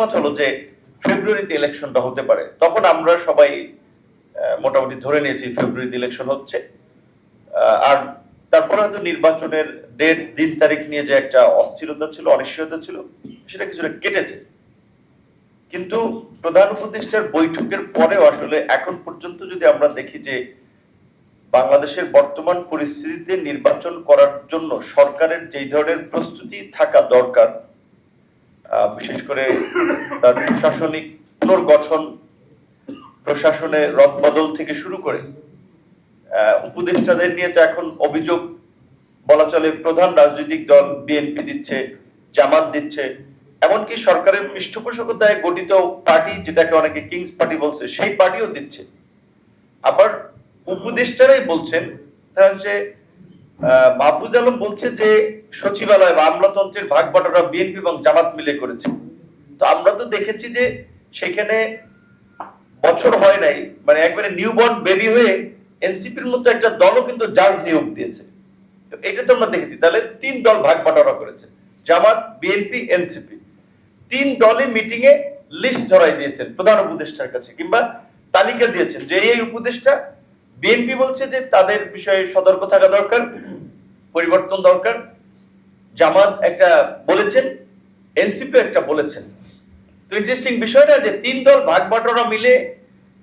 মত হলো যে ফেব্রুয়ারিতে ইলেকশনটা হতে পারে। তখন আমরা সবাই মোটামুটি ধরে নিয়েছি ফেব্রুয়ারিতে ইলেকশন হচ্ছে। আর তারপরে হয়তো নির্বাচনের ডেট, দিন, তারিখ নিয়ে যে একটা অস্থিরতা ছিল, অনিশ্চয়তা ছিল, সেটা কিছুটা কেটেছে। কিন্তু প্রধান উপদেষ্টার বৈঠকের পরেও আসলে এখন পর্যন্ত যদি আমরা দেখি যে বাংলাদেশের বর্তমান পরিস্থিতিতে নির্বাচন করার জন্য সরকারের যেই ধরনের প্রস্তুতি থাকা দরকার বিশেষ করে তার প্রশাসনিক পুনর্গঠন প্রশাসনে রদবদল থেকে শুরু করে উপদেষ্টাদের নিয়ে তো এখন অভিযোগ বলা চলে প্রধান রাজনৈতিক দল বিএনপি দিচ্ছে জামাত দিচ্ছে এমনকি সরকারের পৃষ্ঠপোষকতায় গঠিত পার্টি যেটাকে অনেকে কিংস পার্টি বলছে সেই পার্টিও দিচ্ছে। আবার উপদেষ্টারাই বলছেন আহ, মাহফুজ আলম বলছে যে সচিবালয় বা আমলাতন্ত্রের ভাগ বিএনপি এবং জামাত মিলে করেছে। তো আমরা তো দেখেছি যে সেখানে বছর হয় নাই মানে একবারে নিউবর্ন বেবি হয়ে এনসিপির মতো একটা দলও কিন্তু জাজ নিয়োগ দিয়েছে। তো এটা তো আমরা দেখেছি। তাহলে তিন দল ভাগ বাটোয়ারা করেছে, জামাত, বিএনপি, এনসিপি। তিন দলই মিটিং এ লিস্ট ধরাই দিয়েছেন প্রধান উপদেষ্টার কাছে কিংবা তালিকা দিয়েছেন যে এই উপদেষ্টা বিএনপি বলছে যে তাদের বিষয়ে সতর্ক থাকা দরকার, পরিবর্তন দরকার। জামাত একটা বলেছেন এনসিপি একটা বলেছেন। তো ইন্টারেস্টিং বিষয়টা যে তিন দল ভাগ বাটোয়ারা মিলে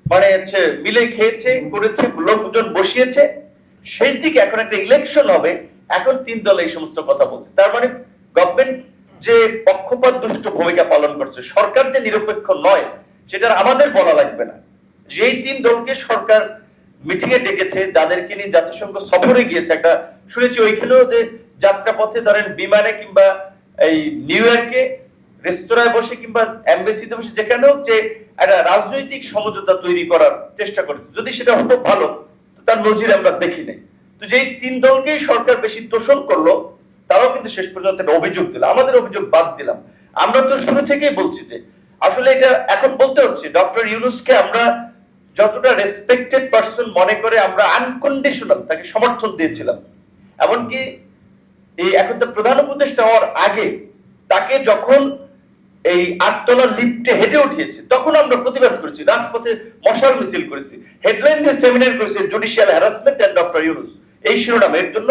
মানে হচ্ছে মিলে খেয়েছে, করেছে, লোকজন বসিয়েছে। শেষ দিকে এখন একটা ইলেকশন হবে, এখন তিন দল এই সমস্ত কথা বলছে। তার মানে গভর্নমেন্ট যে পক্ষপাত দুষ্ট ভূমিকা পালন করছে, সরকার যে নিরপেক্ষ নয় সেটা আমাদের বলা লাগবে না। যেই তিন দলকে সরকার মিটিং এ ডেকেছে, যাদেরকে নিয়ে জাতিসংঘ সফরে গিয়েছে। একটা শুনেছি ওইখানেও যে যাত্রাপথে ধরেন বিমানে কিংবা এই নিউ ইয়র্কে রেস্তোরাঁয় বসে কিংবা এমবেসিতে বসে যেখানে হোক যে একটা রাজনৈতিক সমঝোতা তৈরি করার চেষ্টা করেছে। যদি সেটা হতো ভালো তার নজির আমরা দেখি নাই। তো যেই তিন দলকেই সরকার বেশি তোষণ করল, তারাও কিন্তু শেষ পর্যন্ত একটা অভিযোগ দিল। আমাদের অভিযোগ বাদ দিলাম। আমরা তো শুরু থেকেই বলছি যে, আসলে এটা এখন বলতে হচ্ছে, ডক্টর ইউনুসকে আমরা যতটা রেসপেক্টেড পার্সন মনে করে আমরা আনকন্ডিশনাল তাকে সমর্থন দিয়েছিলাম। এমনকি এই এখন তো প্রধান উপদেষ্টা হওয়ার আগে তাকে যখন এই আটতলা লিফটে হেঁটে উঠিয়েছে, তখন আমরা প্রতিবাদ করেছি, রাজপথে মশাল মিছিল করেছি হেডলাইন দিয়ে সেমিনার করেছি judicial harassment and doctor Yunus এই শিরোনামে, এর জন্য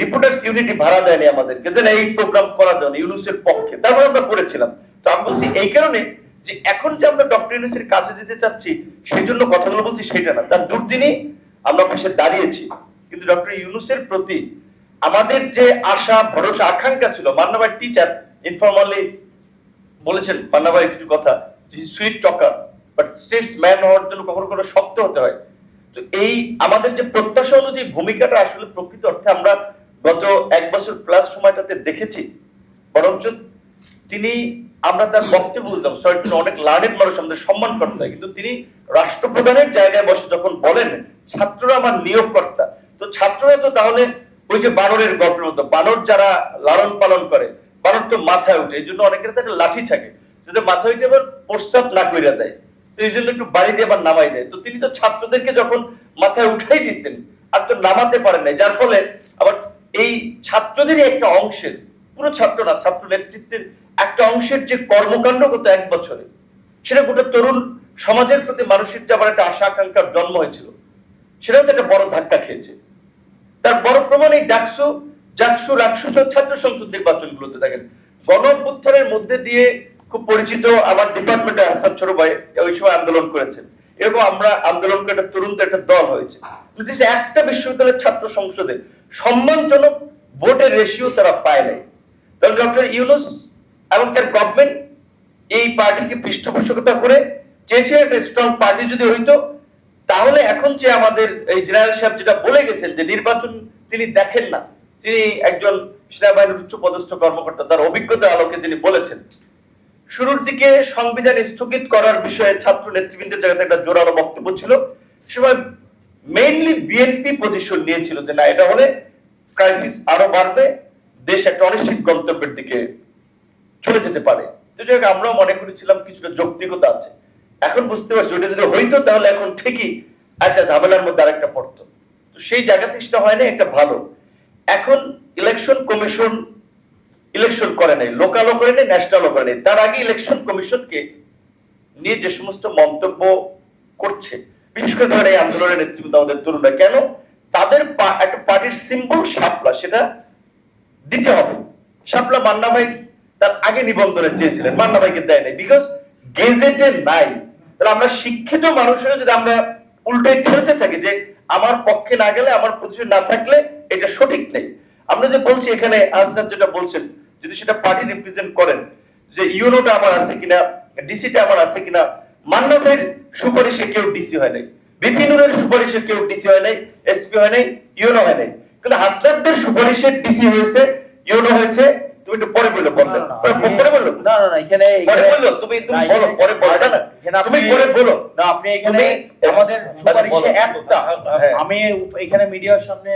রিপোর্টার্স ইউনিটি ভাড়া দেয়নি আমাদেরকে, যে না এই প্রোগ্রাম করা যায় ইউনুসের পক্ষে। তারপর আমরা করেছিলাম। তো আমি বলছি, এই কারণে যে এখন যে আমরা ডক্টর ইউনুসের কাছে যেতে চাচ্ছি সেই জন্য কথাগুলো বলছি সেটা না। তার দুর্দিনই আমরা পাশে দাঁড়িয়েছি। কিন্তু ডক্টর ইউনুসের প্রতি আমাদের যে আশা, ভরসা, আকাঙ্ক্ষা ছিল, মান্নাবাই টিচার ইনফর্মালি বলেছেন, মান্নাবাই কিছু কথা sweet talker but statesman হওয়ার জন্য কখনো কখনো শক্ত হতে হয়। তো এই আমাদের যে প্রত্যাশা অনুযায়ী ভূমিকাটা আসলে প্রকৃত অর্থে আমরা গত এক বছর প্লাস সময়টাতে দেখেছি। বরঞ্চ তিনি আমরা তার বক্তব্য বুঝলাম সরি তিনি অনেক লার্নেড মানুষ, আমাদের সম্মান করতে হয়। কিন্তু তিনি রাষ্ট্রপ্রধানের জায়গায় বসে যখন বলেন, ছাত্ররা আমার নিয়োগকর্তা, তো ছাত্ররা তো তাহলে ওই যে বানরের গল্পের মতো, বানর যারা লালন পালন করে, বানর তো মাথায় উঠে এই জন্য অনেকের একটা লাঠি থাকে। যদি মাথায় উঠে আবার প্রস্তাব না কইরা দেয়। তো এই জন্য একটু বাড়ি দিয়ে আবার নামাই দেয়। তো তিনি তো ছাত্রদেরকে যখন মাথায় উঠাই দিচ্ছেন আর তো নামাতে পারেন নাই, যার ফলে আবার এই ছাত্রদেরই একটা অংশের, পুরো ছাত্র না, ছাত্র নেতৃত্বের একটা অংশের যে কর্মকাণ্ড গত এক বছরে, সেটা গোটা তরুণ সমাজের প্রতি মানুষের যে আবার একটা আশা আকাঙ্ক্ষার জন্ম হয়েছিল, সেটাও তো একটা বড় ধাক্কা খেয়েছে। তার বড় প্রমাণ এই ডাকসু জাকসু রাকসু ছাত্র সংসদ নির্বাচনগুলোতে দেখেন। গণ মধ্যে দিয়ে খুব পরিচিত আমার ডিপার্টমেন্টে হাসান ছোট ভাই ওই সময় আন্দোলন করেছেন। এরকম আমরা আন্দোলন করে একটা তরুণদের একটা দল হয়েছে। একটা বিশ্ববিদ্যালয়ের ছাত্র সংসদে সম্মানজনক ভোটের রেশিও তারা পায় নাই। ডক্টর ইউনুস এবং তার গভর্নমেন্ট এই পার্টিকে পৃষ্ঠপোষকতা করে চেয়েছে একটা স্ট্রং পার্টি যদি হইতো, তাহলে এখন যে আমাদের এই জেনারেল সাহেব যেটা বলে গেছেন যে নির্বাচন তিনি দেখেন না, তিনি একজন সেনাবাহিনীর উচ্চ পদস্থ কর্মকর্তা, তার অভিজ্ঞতার আলোকে তিনি বলেছেন। শুরুর দিকে সংবিধান স্থগিত করার বিষয়ে ছাত্র নেতৃবৃন্দের জায়গাতে একটা জোরালো বক্তব্য ছিল। সে সময় মেইনলি বিএনপি পজিশন নিয়েছিল যে না, এটা হলে ক্রাইসিস আরও বাড়বে, দেশ একটা অনিশ্চিত গন্তব্যের দিকে চলে যেতে পারে। তো যাই আমরাও মনে করেছিলাম কিছুটা যৌক্তিকতা আছে। এখন বুঝতে পারছি, ওটা যদি হইতো তাহলে এখন ঠিকই আচ্ছা ঝামেলার মধ্যে আরেকটা পড়তো। তো সেই জায়গা থেকে সেটা হয় না একটা ভালো। এখন ইলেকশন কমিশন ইলেকশন করে নাই লোকালও করে নাই ন্যাশনালও করে নাই। তার আগে ইলেকশন কমিশনকে নিয়ে যে সমস্ত মন্তব্য করছে, বিশেষ করে ধরেন এই আন্দোলনের নেতৃত্ব আমাদের তরুণরা, কেন? তাদের একটা পার্টির সিম্বল শাপলা, সেটা দিতে হবে। শাপলা মান্না ভাই তার আগে নিবন্ধনে চেয়েছিলেন, মান্না ভাইকে দেয় নাই। বিকজ গেজেটে নাই। তাহলে আমরা শিক্ষিত মানুষের যদি আমরা উল্টে ঠেলতে থাকি যে আমার পক্ষে না গেলে, আমার পজিশন না থাকলে, এটা সঠিক নেই। আমরা যে বলছি এখানে, আনসার যেটা বলছেন, যদি সেটা পার্টি রিপ্রেজেন্ট করেন, যে ইউনোটা আমার আছে কিনা ডিসিটা আমার আছে কিনা, মান্না সুপারিশে কেউ ডিসি হয় নাই। বিপিনুরের সুপারিশে কেউ ডিসি হয় নাই এসপি হয় নাই, ইউনো হয় নাই। কিন্তু হাসনাবদের সুপারিশে ডিসি হয়েছে, ইউনো হয়েছে তুমি একটু পরে বলল বললে। না, না, পরে বলল না না এখানে পরে বলল তুমি তুমি বলো পরে বলো। না। তুমি পরে বলো। না আপনি এখানে আমাদের সুপারিশে একটা হ্যাঁ। আমি এখানে মিডিয়ার সামনে